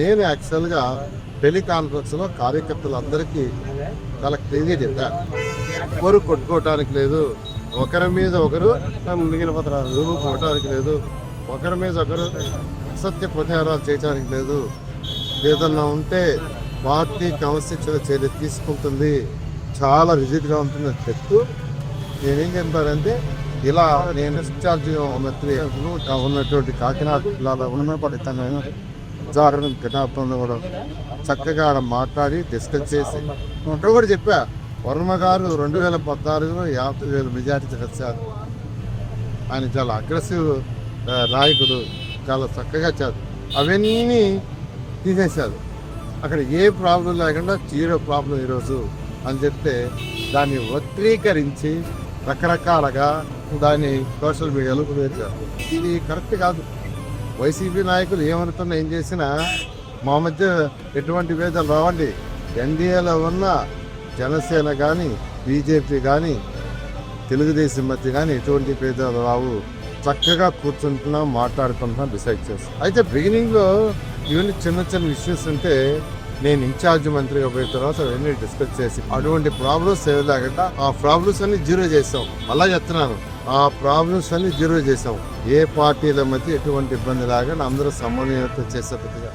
నేను యాక్చువల్గా టెలికాన్ఫరెన్స్లో కార్యకర్తలందరికీ చాలా క్లియర్గా చెప్పాను ఎవరు కొట్టుకోవటానికి లేదు ఒకరి మీద ఒకరు మిగిలిన పత్రాలు కొట్టడానికి లేదు ఒకరి మీద ఒకరు అసత్య ప్రచారాలు చేయడానికి లేదు. ఏదన్నా ఉంటే పార్టీ క్రమశిక్షణ చర్య తీసుకుంటుంది. చాలా రిజిట్గా ఉంటుందని చెప్తూ నేనేం చెప్పానంటే ఇలా నేను డిశ్చార్జ్ ఉన్నట్టు ఉన్నటువంటి కాకినాడ జిల్లాలో ఉన్నప్పుడు ఇతను జాగ్రత్త ఘటనలో కూడా చక్కగా ఆడ మాట్లాడి డిస్కస్ చేసి ఒకటి కూడా చెప్పా. వర్మ గారు రెండు వేల పద్నాలుగులో యాభై వేలు మెజార్టీ వచ్చారు ఆయన చాలా అగ్రెసివ్ నాయకుడు చాలా చక్కగా చేశారు. అవన్నీ తీసేశారు. అక్కడ ఏ ప్రాబ్లం లేకుండా జీరో ప్రాబ్లం ఈరోజు అని చెప్తే దాన్ని వక్రీకరించి రకరకాలుగా దాన్ని సోషల్ మీడియాలో వేశారు ఇది కరెక్ట్ కాదు. వైసీపీ నాయకులు ఏమనుకున్నా ఏం చేసినా మా మధ్య ఎటువంటి భేదాలు రావండి. ఎన్డీఏలో ఉన్న జనసేన కానీ బీజేపీ కానీ తెలుగుదేశం మధ్య కానీ ఎటువంటి భేదాలు రావు. చక్కగా కూర్చుంటున్నాం మాట్లాడుకుంటున్నాం డిసైడ్ చేస్తాం అయితే బిగినింగ్లో ఇవన్నీ చిన్న చిన్న ఇష్యూస్ ఉంటే నేను ఇన్ఛార్జ్ మంత్రిగా పోయిన తర్వాత అవన్నీ డిస్కస్ చేసి అటువంటి ప్రాబ్లమ్స్ ఏమి లేకుండా ఆ ప్రాబ్లమ్స్ అన్ని జీరో చేసాం అలా చెప్తున్నాను. ఆ ప్రాబ్లమ్స్ అన్ని జీరో చేసాం ఏ పార్టీల మధ్య ఎటువంటి ఇబ్బంది లేకుండా అందరూ సమన్వయత చేసేట్టుగా